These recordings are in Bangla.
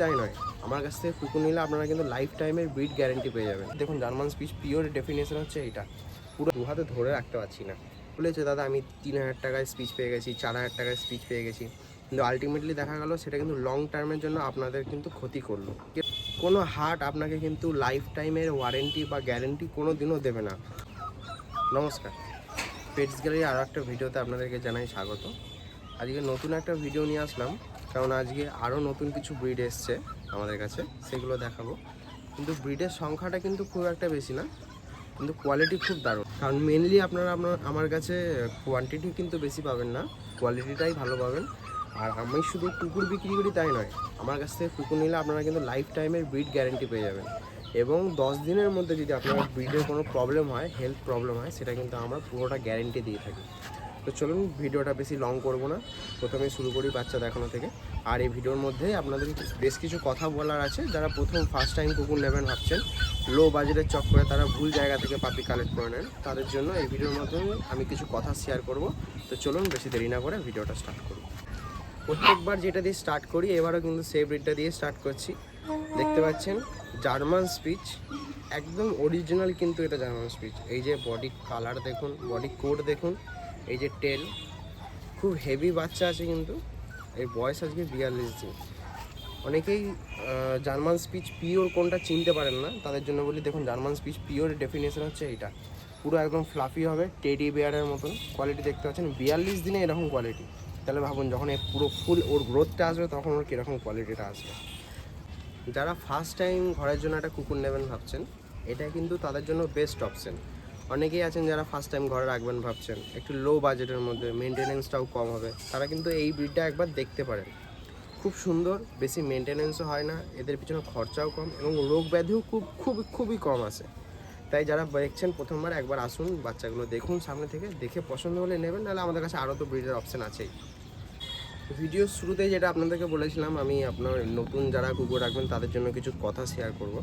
তাই নয়। আমার কাছ থেকে কুকুর নিলে আপনারা কিন্তু লাইফ টাইমের ব্রিড গ্যারেন্টি পেয়ে যাবেন। দেখুন জার্মান স্পিচ পিওর ডেফিনেশন হচ্ছে এইটা। পুরো দু হাতে ধরে রাখতে পারছি না। বলেছে, দাদা, আমি তিন হাজার টাকায় স্পিচ পেয়ে গেছি, চার হাজার টাকায় স্পিচ পেয়ে গেছি। কিন্তু আলটিমেটলি দেখা গেল, সেটা কিন্তু লং টার্মের জন্য আপনাদের কিন্তু ক্ষতি করল। কোনো হার্ট আপনাকে কিন্তু লাইফ টাইমের ওয়ারেন্টি বা গ্যারেন্টি কোনো দিনও দেবে না। নমস্কার। পেটস গ্যালারি আরও একটা ভিডিওতে আপনাদেরকে জানাই স্বাগত। আজকে নতুন একটা ভিডিও নিয়ে আসলাম। কারণ আজকে আরও নতুন কিছু ব্রিড এসছে আমাদের কাছে, সেগুলো দেখাবো। কিন্তু ব্রিডের সংখ্যাটা কিন্তু খুব একটা বেশি না, কিন্তু কোয়ালিটি খুব দারুণ। কারণ মেনলি আপনারা আপনার আমার কাছে কোয়ান্টিটি কিন্তু বেশি পাবেন না কোয়ালিটিটাই ভালো পাবেন। আর আমি শুধু কুকুর বিক্রি করি তাই নয়, আমার কাছ থেকে কুকুর নিলে আপনারা কিন্তু লাইফ টাইমের ব্রিড গ্যারেন্টি পেয়ে যাবেন। এবং দশ দিনের মধ্যে যদি আপনার ব্রিডের কোনো প্রবলেম হয় হেলথ প্রবলেম হয়, সেটা কিন্তু আমরা পুরোটা গ্যারেন্টি দিয়ে থাকি। তো চলুন ভিডিওটা বেশি লং করব না। প্রথমে শুরু করি বাচ্চা দেখানো থেকে। আর এই ভিডিওর মধ্যে আপনাদের বেশ কিছু কথা বলার আছে। যারা প্রথম ফার্স্ট টাইম কুকুর নেবেন ভাবছেন লো বাজেটের চক্করে তারা ভুল জায়গা থেকে পাপি কালেক্ট করে নেন। তাদের জন্য এই ভিডিওর মাধ্যমে আমি কিছু কথা শেয়ার করব। তো চলুন বেশি দেরি না করে ভিডিওটা স্টার্ট করব। প্রত্যেকবার যেটা দিয়ে স্টার্ট করি, এবারও কিন্তু সেই ব্রিডটা দিয়ে স্টার্ট করছি। দেখতে পাচ্ছেন জার্মান স্পিচ একদম অরিজিনাল কিন্তু এটা জার্মান স্পিচ এই যে বডি কালার দেখুন বডি কোড দেখুন। এই যে টেল খুব হেভি বাচ্চা আছে কিন্তু। এর বয়স আজকে বিয়াল্লিশ দিন। অনেকেই জার্মান স্পিচ পিওর কোনটা চিনতে পারেন না, তাদের জন্য বলি দেখুন জার্মান স্পিচ পিওর ডেফিনেশন হচ্ছে এইটা। পুরো একদম ফ্লাফি হবে টেডি বিয়ারের মতন। কোয়ালিটি দেখতে পাচ্ছেন, বিয়াল্লিশ দিনে এরকম কোয়ালিটি তাহলে ভাবুন, যখন এ পুরো ফুল ওর গ্রোথটা আসবে, তখন ওর কীরকম কোয়ালিটিটা আসবে। যারা ফার্স্ট টাইম ঘরের জন্য একটা কুকুর নেবেন ভাবছেন, এটা কিন্তু তাদের জন্য বেস্ট অপশন অনেকেই আছেন যারা ফার্স্ট টাইম ঘরে রাখবেন ভাবছেন, একটু লো বাজেটের মধ্যে মেনটেনেন্সটাও কম হবে। তারা কিন্তু এই ব্রিডটা একবার দেখতে পারেন। খুব সুন্দর, বেশি মেনটেনেন্সও হয় না, এদের পিছনে খরচাও কম এবং রোগ ব্যাধিও খুব খুব খুবই কম আসে তাই যারা দেখছেন প্রথমবার, একবার আসুন, বাচ্চাগুলো দেখুন সামনে থেকে, দেখে পছন্দ হলে নেবেন, নাহলে আমাদের কাছে আরও তো ব্রিডের অপশান আছেই। ভিডিওর শুরুতে যেটা আপনাদেরকে বলেছিলাম, আমি আপনার নতুন যারা কুকুর রাখবেন, তাদের জন্য কিছু কথা শেয়ার করব।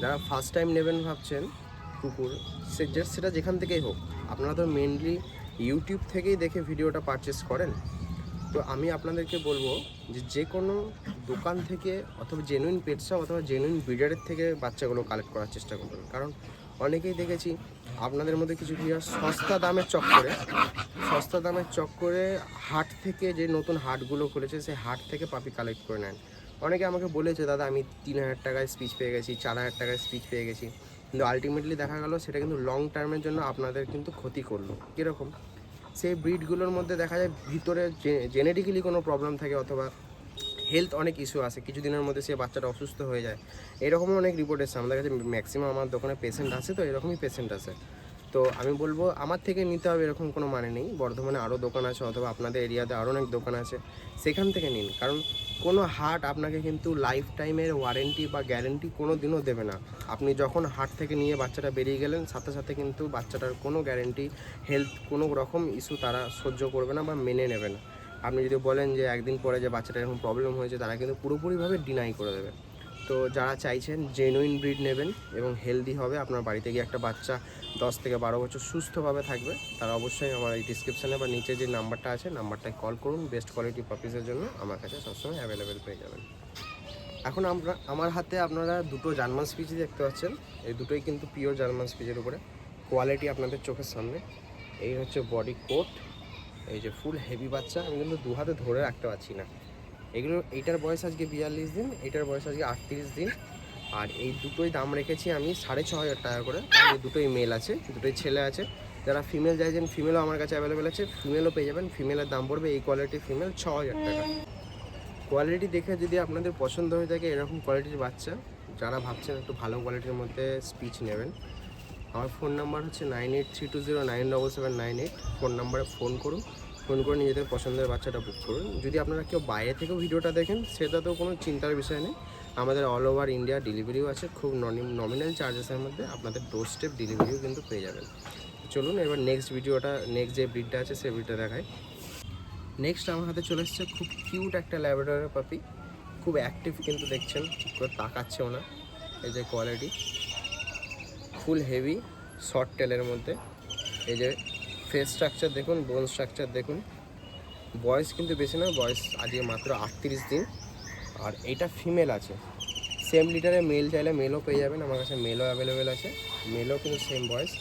যারা ফার্স্ট টাইম নেবেন ভাবছেন কুকুর, সে সেটা যেখান থেকেই হোক, আপনারা তো মেনলি ইউটিউব থেকেই দেখে ভিডিওটা পারচেস করেন। তো আমি আপনাদেরকে বলব যে যে কোনো দোকান থেকে অথবা জেনুইন পেটসা অথবা জেনুইন ব্রিডারের থেকে বাচ্চাগুলো কালেক্ট করার চেষ্টা করবেন। কারণ অনেকেই দেখেছি, আপনাদের মধ্যে কিছু কি সস্তা দামের চক্করে সস্তা দামের চক্করে হাট থেকে যে নতুন হাটগুলো খুলেছে, সেই হাট থেকে পাপি কালেক্ট করে নেন। অনেকে আমাকে বলেছে, দাদা, আমি তিন হাজার টাকায় স্পিচ পেয়ে গেছি, চার হাজার টাকায় স্পিচ পেয়ে গেছি। কিন্তু আলটিমেটলি দেখা গেল সেটা কিন্তু লং টার্মের জন্য আপনাদের কিন্তু ক্ষতি করল। কীরকম? সেই ব্রিডগুলোর মধ্যে দেখা যায় ভিতরে জেনেটিক্যালি কোনো প্রবলেম থাকে অথবা হেলথ অনেক ইস্যু আসে কিছুদিনের মধ্যে সে বাচ্চাটা অসুস্থ হয়ে যায়। এরকমও অনেক রিপোর্ট এসছে। আমাদের কাছে ম্যাক্সিমাম আমার দোকানে পেশেন্ট আছে তো, এরকমই পেশেন্ট আছে। তো আমি বলব, আমার থেকে নিতে হবে এরকম কোনো মানে নেই। বর্ধমানে আরও দোকান আছে, অথবা আপনাদের এরিয়াতে আরও অনেক দোকান আছে। সেখান থেকে নিন। কারণ কোনো হাট আপনাকে কিন্তু লাইফ টাইমের ওয়ারেন্টি বা গ্যারেন্টি কোনো দিনও দেবে না। আপনি যখন হাট থেকে নিয়ে বাচ্চাটা বেরিয়ে গেলেন, সাথে সাথে কিন্তু বাচ্চাটার কোনো গ্যারেন্টি হেলথ কোনো রকম ইস্যু তারা সহ্য করবে না বা মেনে নেবে না। আপনি যদি বলেন যে একদিন পরে যে বাচ্চাটা এরকম প্রবলেম হয়েছে, তারা কিন্তু পুরোপুরিভাবে ডিনাই করে দেবে। তো যারা চাইছেন জেনুইন ব্রিড নেবেন এবং হেলদি হবে, আপনার বাড়িতে গিয়ে একটা বাচ্চা দশ থেকে বারো বছর সুস্থভাবে থাকবে, তারা অবশ্যই আমার এই ডিসক্রিপশানে বা নিচে যে নাম্বারটা আছে নাম্বারটায় কল করুন বেস্ট কোয়ালিটি পাপিসের জন্য আমার কাছে সবসময় অ্যাভেলেবেল পেয়ে যাবেন। এখন আমরা, আমার হাতে আপনারা দুটো জার্মান স্পিচ দেখতে পাচ্ছেন, এই দুটোই কিন্তু পিওর জার্মান স্পিচের উপরে। কোয়ালিটি আপনাদের চোখের সামনে, এই হচ্ছে বডি কোট এই যে ফুল হেভি বাচ্চা, আমি কিন্তু দু হাতে ধরে রাখতে পারছি না। এগুলো এইটার বয়স আজকে বিয়াল্লিশ দিন, এইটার বয়স আজকে আটত্রিশ দিন। আর এই দুটোই দাম রেখেছি আমি সাড়ে ছ হাজার টাকা করে। এই দুটোই মেল আছে, দুটোই ছেলে আছে। যারা ফিমেল চাইছেন ফিমেলও আমার কাছে অ্যাভেলেবেল আছে ফিমেলও পেয়ে যাবেন। ফিমেলের দাম পড়বে এই কোয়ালিটির ফিমেল ছ হাজার টাকা। কোয়ালিটি দেখে যদি আপনাদের পছন্দ হয়ে থাকে এরকম কোয়ালিটির বাচ্চা, যারা ভাবছেন একটু ভালো কোয়ালিটির মধ্যে স্পিচ নেবেন, আমার ফোন নাম্বার হচ্ছে nine eight three two zero nine double seven nine eight phone নাম্বারে ফোন করুন। ফোন করে নিজেদের পছন্দের বাচ্চাটা বুক করুন। যদি আপনারা কেউ বাইরে থেকেও ভিডিওটা দেখেন সেটা তো কোনো চিন্তার বিষয় নেই। আমাদের অল ওভার ইন্ডিয়া ডেলিভারিও আছে, খুব নমিনাল চার্জেসের মধ্যে আপনাদের ডোর স্টেপ ডেলিভারিও কিন্তু পেয়ে যাবেন। চলুন, এবার নেক্সট ভিডিওটা নেক্সট যে ব্রিডটা আছে সেই ব্রিডটা দেখায় নেক্সট আমার হাতে চলে এসেছে খুব কিউট একটা ল্যাবরেটরি পাপি খুব অ্যাক্টিভ কিন্তু দেখছেন করে তাকাচ্ছেও না। এই যে কোয়ালিটি ফুল হেভি শর্ট টেলের মধ্যে। এই যে ফেস স্ট্রাকচার দেখুন বোন স্ট্রাকচার দেখুন। বয়স কিন্তু বেশি না বয়স আজকে মাত্র আটত্রিশ দিন। আর এটা ফিমেল আছে। সেম লিটারে মেল চাইলে মেলও পেয়ে যাবেন, আমার কাছে মেলও অ্যাভেলেবেল আছে। মেলও কিন্তু সেম বয়স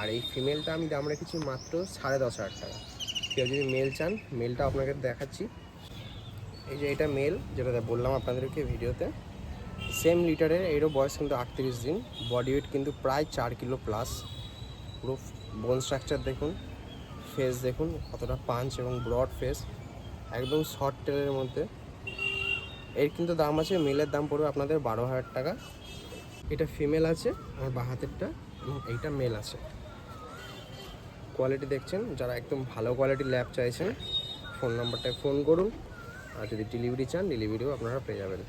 আর এই ফিমেলটা আমি দাম রেখেছি মাত্র সাড়ে দশ হাজার টাকা। কেউ যদি মেল চান মেলটা আপনাকে দেখাচ্ছি। এই যে এটা মেল যেটা বললাম আপনাদেরকে ভিডিওতে। সেম লিটারের এরও বয়স কিন্তু আটত্রিশ দিন। বডি ওয়েট কিন্তু প্রায় চার কিলো প্লাস পুরো বোন স্ট্রাকচার দেখুন। ফেস দেখুন, কতটা পাঞ্চ এবং ব্রড ফেস একদম শর্ট টেলের মধ্যে। এর কিন্তু দাম আছে মেলের দাম পড়বে আপনাদের বারো হাজার টাকা। এটা ফিমেল আছে, আর বাঁ হাতেরটা এবং এইটা মেল আছে। কোয়ালিটি দেখছেন, যারা একদম ভালো কোয়ালিটির ল্যাব চাইছেন ফোন নাম্বারটায় ফোন করুন, আর যদি ডেলিভারি চান ডেলিভারিও আপনারা পেয়ে যাবেন।